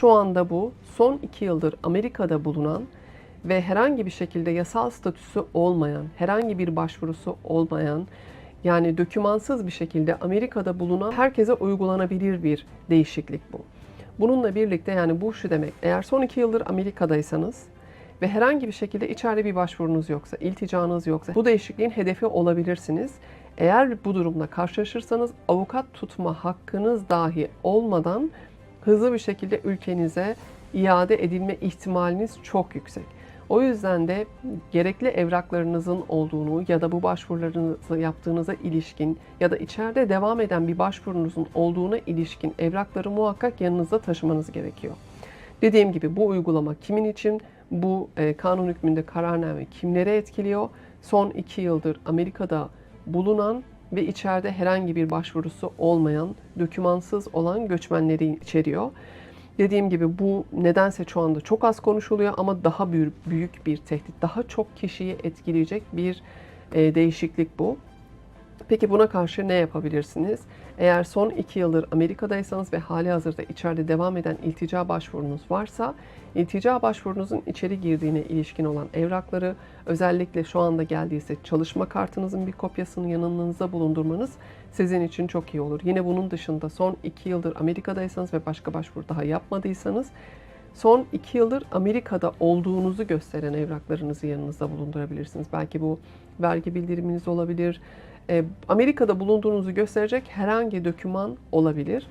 Şu anda bu son iki yıldır Amerika'da bulunan ve herhangi bir şekilde yasal statüsü olmayan, herhangi bir başvurusu olmayan, yani dökümansız bir şekilde Amerika'da bulunan herkese uygulanabilir bir değişiklik bu. Bununla birlikte yani bu şu demek, eğer son iki yıldır Amerika'daysanız ve herhangi bir şekilde içeride bir başvurunuz yoksa, ilticanız yoksa bu değişikliğin hedefi olabilirsiniz. Eğer bu durumla karşılaşırsanız avukat tutma hakkınız dahi olmadan hızlı bir şekilde ülkenize iade edilme ihtimaliniz çok yüksek. O yüzden de gerekli evraklarınızın olduğunu ya da bu başvurularınızı yaptığınıza ilişkin ya da içeride devam eden bir başvurunuzun olduğuna ilişkin evrakları muhakkak yanınızda taşımanız gerekiyor. Dediğim gibi bu uygulama kimin için, bu e, kanun hükmünde kararname kimlere etkiliyor? Son iki yıldır Amerika'da bulunan ve içeride herhangi bir başvurusu olmayan, dokümansız olan göçmenleri içeriyor. Dediğim gibi bu nedense şu anda çok az konuşuluyor ama daha büyük, bir tehdit, daha çok kişiyi etkileyecek bir e, değişiklik bu. Peki buna karşı ne yapabilirsiniz? Eğer son iki yıldır Amerika'daysanız ve hali hazırda içeride devam eden iltica başvurunuz varsa, iltica başvurunuzun içeri girdiğine ilişkin olan evrakları, özellikle şu anda geldiyse çalışma kartınızın bir kopyasını yanınızda bulundurmanız sizin için çok iyi olur. Yine bunun dışında son iki yıldır Amerika'daysanız ve başka başvuru daha yapmadıysanız, son iki yıldır Amerika'da olduğunuzu gösteren evraklarınızı yanınızda bulundurabilirsiniz. Belki bu vergi bildiriminiz olabilir, Amerika'da bulunduğunuzu gösterecek herhangi doküman olabilir.